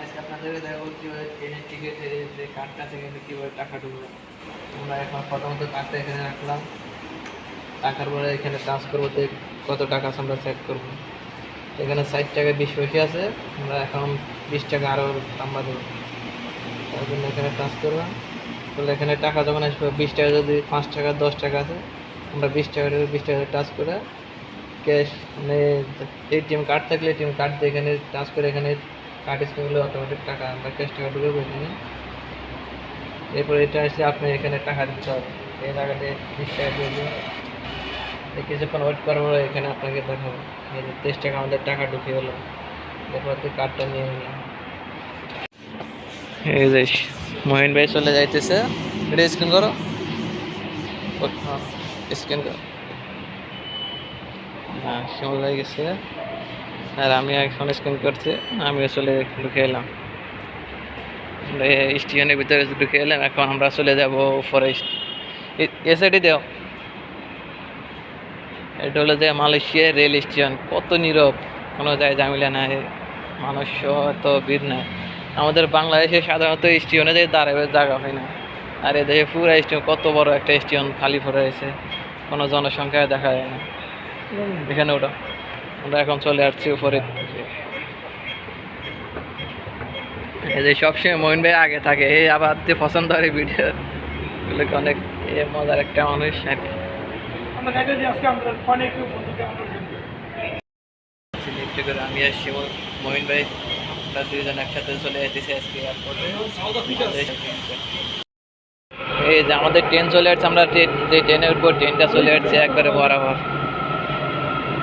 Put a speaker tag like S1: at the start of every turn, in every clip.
S1: আজকে আপনাদেরকে দেখাবো কীভাবে ট্রেনের টিকিটের যে কার্ডটা থেকে কীভাবে টাকা ঢুকবে? আমরা এখন প্রথমত কার্ডটা এখানে রাখলাম। রাখার পরে এখানে ট্রান্সফার করতে কত টাকা আছে আমরা চেক করব। এখানে ষাট টাকা বিশ পয়সা আছে, আমরা এখন বিশ টাকা আরও নাম্বার দেবো। তার জন্য এখানে ট্রান্সফার করলাম। তাহলে এখানে টাকা যখন আসবে, বিশ টাকা যদি পাঁচ টাকা, দশ টাকা আছে, আমরা বিশ টাকা বিশ টাকা টাচ করে ক্যাশ মানে এটিএম কার্ড থাকলে এটিএম কার্ড দিয়ে এখানে টাচ করে এখানে করলে অটোমেটিক টাকা আমরা ক্যাশ টাকা ঢুকে এখানে এরপর এটা এসে আপনি এখানে টাকা দিতে হবে। এই জায়গাতে বিশ টাকা দিয়ে দিন। এই কিছুক্ষণ ওয়েট পরে এখানে আপনাকে দেখাবো। এই যে তেইশ টাকা আমাদের টাকা ঢুকে গেলো। এরপর তুই কার্ডটা নিয়ে নিলাম। এই যে মহিন ভাই চলে যাইতেছে। এটা স্ক্যান করো। স্ক্যান করো। হ্যাঁ ভাই গেছে। আর আমি এখন স্ক্যান করছি আমিও চলে ঢুকে এলাম। স্টেশনের ভিতরে ঢুকে এলাম, এখন আমরা চলে যাব ফরেস্ট এ সাইডে দেও এটা হলো যে মালয়েশিয়ার রেল স্টেশন কত নীরব। কোনো জায়গায় জামিলা নাই, মানুষ তো ভিড় নাই। আমাদের বাংলাদেশে সাধারণত স্টেশনে যে দাঁড়াবে জায়গা হয় না। আর এদেশে পুরো স্টেশন কত বড় একটা স্টেশন খালি পড়ে রয়েছে কোনো জনসংখ্যায় দেখা যায় না। এখানে ওটা আমরা এখন চলে আসছি উপরে। এই যে সবসময় মহিন ভাই আগে থাকে এই আবার যে পছন্দ হয় ভিডিও এগুলোকে অনেক এ মজার একটা মানুষ আর কি। আমি আর মহিন ভাই আমরা দুইজন একসাথে চলে যেতেছি আজকে এয়ারপোর্টে এই যে আমাদের ট্রেন চলে আসছে আমরা যে ট্রেনের উপর ট্রেনটা চলে আসছে একবারে বরাবর।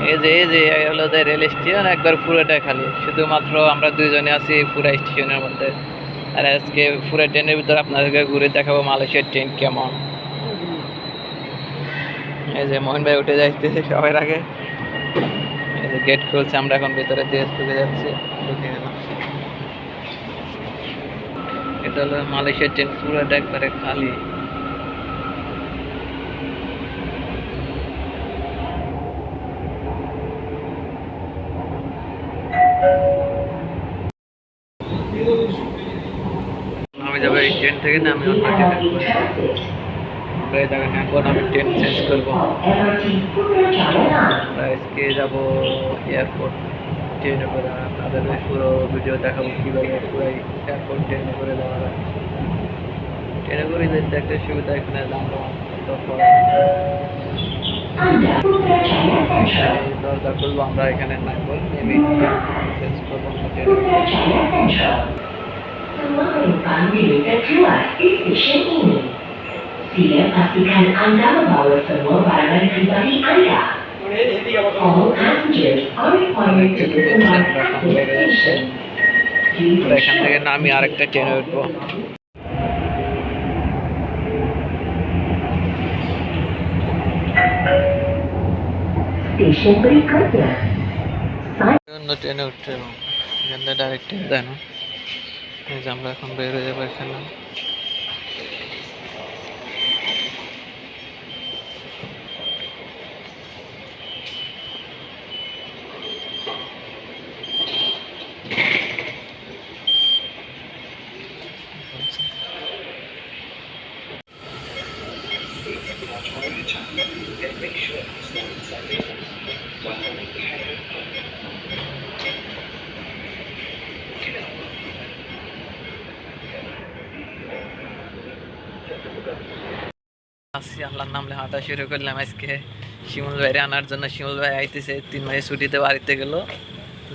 S1: এই যে এই যে হলো যে রেল স্টেশন একবার পুরোটা খালি। শুধুমাত্র আমরা দুইজনে আছি পুরা স্টেশনের মধ্যে। আর আজকে পুরো ট্রেনের ভিতরে আপনাদেরকে ঘুরে দেখাবো মালয়েশিয়ার ট্রেন কেমন। এই যে, মোহন ভাই উঠে যাইতেছে সবার আগে। এই যে গেট খুলছে, আমরা এখন ভিতরে দিয়ে ঢুকে যাচ্ছি। ঢুকে গেলাম। এটা হলো মালয়েশিয়ার ট্রেন পুরোটা একবারে খালি আমি যাব এই ট্রেন থেকে না আমি অন্য ট্রেনে আমরা এই জায়গায় আমি ট্রেন চেঞ্জ করব। আজকে যাব এয়ারপোর্ট ট্রেনে করে। তাদের পুরো ভিডিও দেখাবো কীভাবে পুরো এয়ারপোর্ট ট্রেনে করে যায়। ট্রেনে করে যেতে একটা সুবিধা এখানে দাম দরজা করব আমরা এখানে নামবো, নেমে চেঞ্জ করব। আমরা ট্রেনে
S2: Sila pastikan anda membawa semua barang pribadi anda.
S3: মানে এদিকে আবার
S2: All passengers are required to disembark at this station.
S1: এখান থেকে নামি আরেকটা ট্রেনে উঠবো অন্য ট্রেনে উঠতে এখান থেকে ডাইরেক্ট ট্রেন দেয় না এই যে আমরা এখন বের হয়ে যাব এখানে। আসছি আল্লাহর নামলে হাঁটা শুরু করলাম আজকে। শিমুল ভাইরে আনার জন্য শিমুল ভাই আইতেছে, তিন মাসে ছুটিতে বাড়িতে গেল।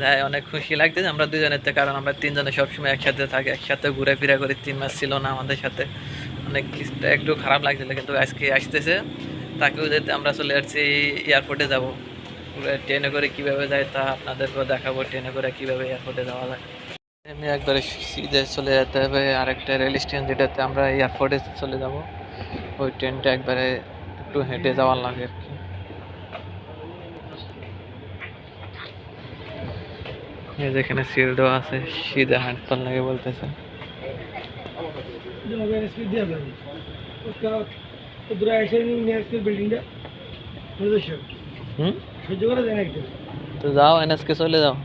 S1: যাই, অনেক খুশি লাগতেছে আমরা দুজনের তো, কারণ আমরা তিনজনে সবসময় একসাথে থাকি, একসাথে ঘুরে ফিরা করি, তিন মাস ছিল না আমাদের সাথে। অনেক একটু খারাপ লাগছিল, কিন্তু আজকে আসতেছে। তাকেও যেতে আমরা চলে আসছি, এয়ারপোর্টে যাব। ট্রেনে করে কীভাবে যায় তা আপনাদেরকেও দেখাবো, ট্রেনে করে কীভাবে এয়ারপোর্টে যাওয়া যায়। এমনি একবারে সিধে চলে যেতে হবে, আরেকটা রেল স্টেশন যেটাতে আমরা এয়ারপোর্টে চলে যাব। ওই ট্রেনটা একবারে একটু হেঁটে যাওয়ার লাগে আর কি এই যেখানে সিল দেওয়া আছে সিধা হাঁটতাল লাগে বলতেছে তো যাও এনএসকে চলে যাও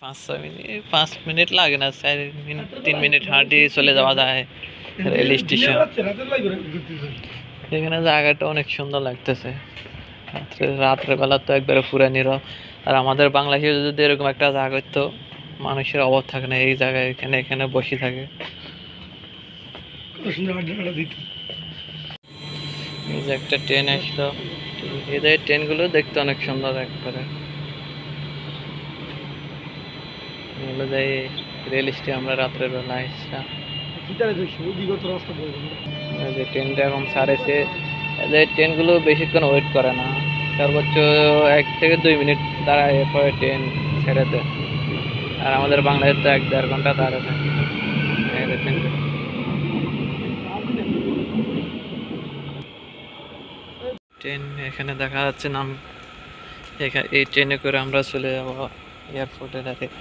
S1: পাঁচ ছয় মিনিট পাঁচ মিনিট লাগে না চার মিনিট তিন মিনিট হাঁটি চলে যাওয়া যায় রেল স্টেশন। এখানে জায়গাটা অনেক সুন্দর লাগতেছে। রাত্রে রাত্রে বেলা তো একবারে পুরা নীরব আর আমাদের বাংলাদেশে যদি এরকম একটা জায়গা হতো মানুষের অভাব থাকে না এই জায়গায় এখানে এখানে বসে থাকে। এই যে একটা ট্রেন আসলো। এদের ট্রেনগুলো দেখতে অনেক সুন্দর একবারে। এগুলো যাই রেল স্টেশন আমরা রাত্রের বেলা আসছিলাম যে ট্রেনটা এখন ছাড়েছে এদের ট্রেনগুলো বেশিক্ষণ ওয়েট করে না। সর্বোচ্চ এক থেকে দুই মিনিট দাঁড়ায় এরপরে ট্রেন ছেড়ে দেয়। আর আমাদের বাংলাদেশ তো এক দেড় ঘণ্টা দাঁড়ায় ট্রেনটা। ট্রেন এখানে দেখা যাচ্ছে নাম এখানে এই ট্রেনে করে আমরা চলে যাব এয়ারপোর্টে ডাইরেক্ট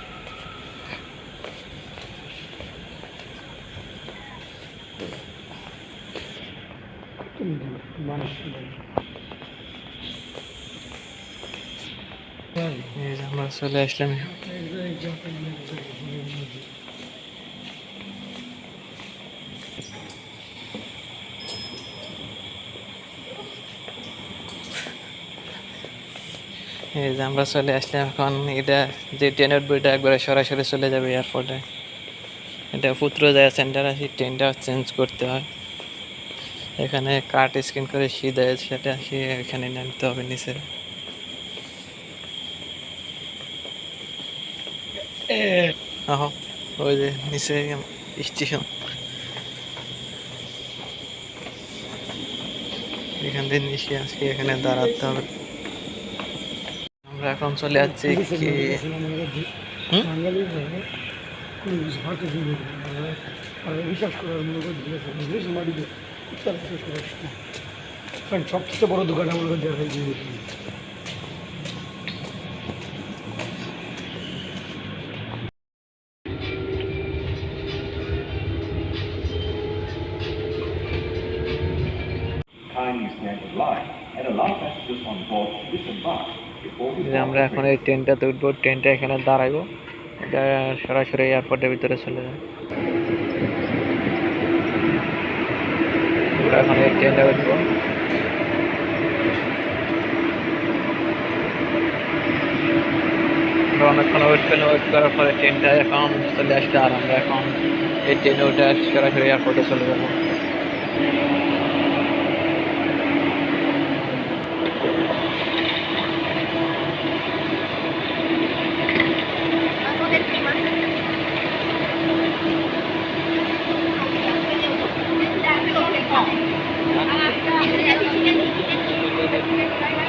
S3: মানুষ
S1: এই যে এই যে আমরা চলে আসলাম। এখন, এটা যে ট্রেনের বইটা একবারে সরাসরি চলে যাবে এয়ারপোর্টে এটা পুত্র যায় সেন্টার আছে ট্রেনটা চেঞ্জ করতে হয়। এখানে কার্ড স্ক্যান করে সি দেয় সেটা সে এখানে নামতে হবে নিচে। ওই যে নিচে স্টেশন। এখান থেকে নিচে আসি এখানে দাঁড়াতে হবে। আমরা এখন চলে যাচ্ছি কি?
S3: বিশ্বাস করার মনে কারণ সবচেয়ে বড় দোকান আমার দেখা যায়
S1: আমরা এখন এই ট্রেনটাতে উঠবো ট্রেনটা এখানে দাঁড়াইবো এটা সরাসরি এয়ারপোর্টের ভিতরে চলে যায় এই ট্রেনটা উঠবো আমরা অনেকক্ষণ ওয়েট করে ওয়েট করার পরে ট্রেনটা এখন চলে আসছে আর আমরা এখন এই ট্রেনে উঠে সরাসরি এয়ারপোর্টে চলে যাব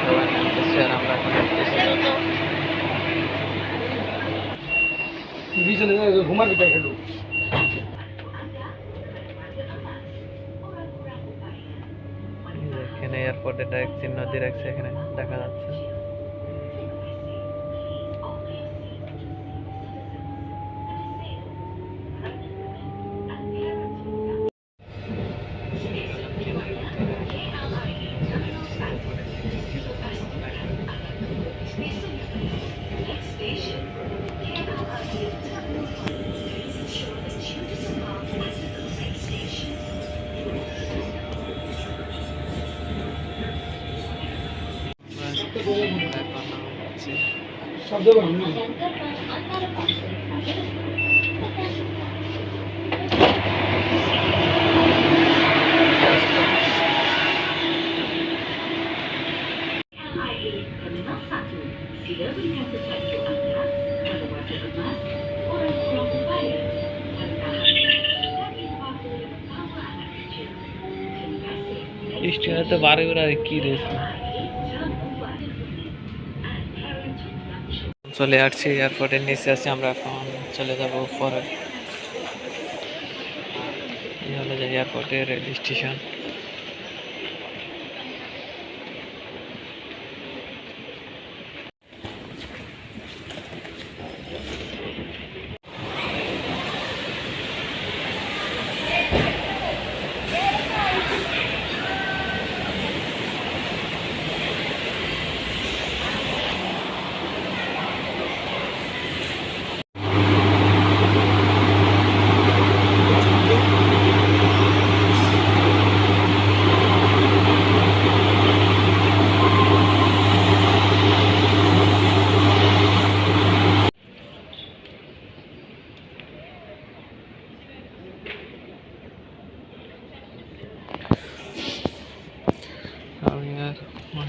S1: সবাই নামতেছে আর আমরা এখন উঠতেছি।
S3: বিছানে ঘুমার ভিতরে খেলো।
S1: এখানে এয়ারপোর্টে ডাইরেক্ট চিহ্ন দিয়ে রাখছে এখানে দেখা যাচ্ছে। Istirahat errado aqui, né? চলে আসছি এয়ারপোর্টের নিচে আছি, আমরা এখন চলে যাব পরে এই হলো যে এয়ারপোর্টের রেল স্টেশন
S3: one